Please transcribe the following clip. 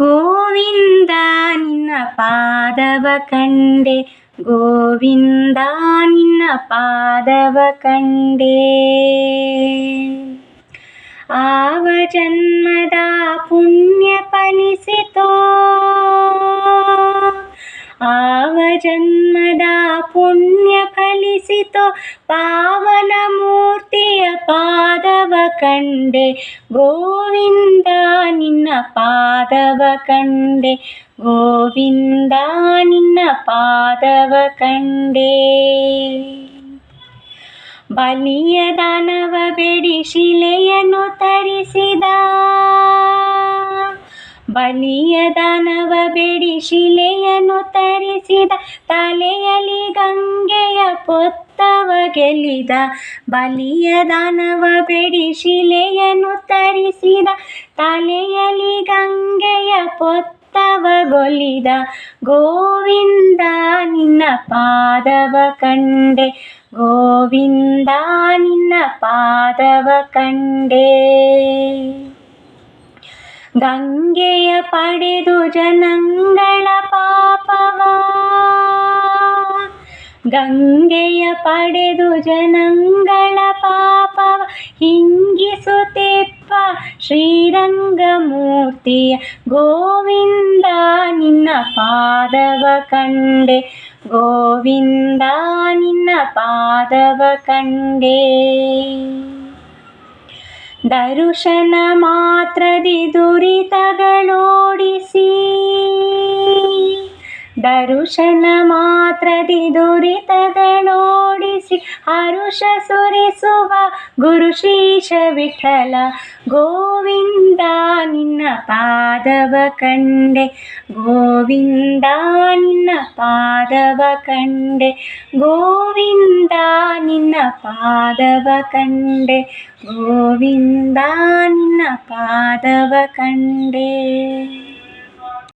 ഗോവിന്ദ നിന്ന പാദവ കണ്ടേ ഗോവിന്ദ നിന്ന പാദവ കണ്ടേ ആവ ജന്മദ പുണ്യ പലിസിതോ ആവ ജന്മദ പുണ്യ പലിസിതോ പാവന മൂർത്തിയ പാ ಕಂಡೆ ಗೋವಿಂದ ನಿನ್ನ ಪಾದವ ಕಂಡೆ ಗೋವಿಂದ ನಿನ್ನ ಪಾದವ ಕಂಡೆ ಬಲಿಯ ದಾನವ ಬೆಡಿ ಶಿಲೆಯನ್ನು ತರಿಸಿದ ಬಲಿಯ ದಾನವ ಬೆಡಿ ಶಿಲೆಯನ್ನು ತರಿಸಿದ ತಲೆಯಲ್ಲಿ ಗಂಗೆಯ ಪೊತ್ತ ಗೆಲಿದ ಬಲಿಯ ದಾನವ ಬೆಡಿ ಶಿಲೆಯನ್ನು ತರಿಸಿದ ತಲೆಯಲ್ಲಿ ಗಂಗೆಯ ಪೊತ್ತವಗೊಲಿದ ಗೋವಿಂದ ನಿನ್ನ ಪಾದವ ಕಂಡೆ ಗೋವಿಂದ ನಿನ್ನ ಪಾದವ ಕಂಡೆ ಗಂಗೆಯ ಪಡೆದು ಜನಗಳ ಪಾ ಗಂಗೆಯ ಪಡೆದು ಜನಂಗಳ ಪಾಪವ ಹಿಂಗಿಸುತ್ತಿಪ್ಪ ಶ್ರೀರಂಗಮೂರ್ತಿಯ ಗೋವಿಂದ ನಿನ್ನ ಪಾದವ ಕಂಡೆ ಗೋವಿಂದ ನಿನ್ನ ಪಾದವ ಕಂಡೆ ದರುಶನ ಮಾತ್ರದಿ ದುರಿತಗಳೋಡಿಸಿ ದರುಶನ ಮಾತ್ರದಿ ದುರಿತಗಳೋಡಿಸಿ ಹರುಷ ಸುರಿಸುವ ಗುರು ಶೀಶ ವಿಠಲ ಗೋವಿಂದ ನಿನ್ನ ಪಾದವ ಕಂಡೆ ಗೋವಿಂದ ನಿನ್ನ ಪಾದವ ಕಂಡೆ ಗೋವಿಂದ ನಿನ್ನ ಪಾದವ ಕಂಡೆ ಗೋವಿಂದ ನಿನ್ನ ಪಾದವ ಕಂಡೆ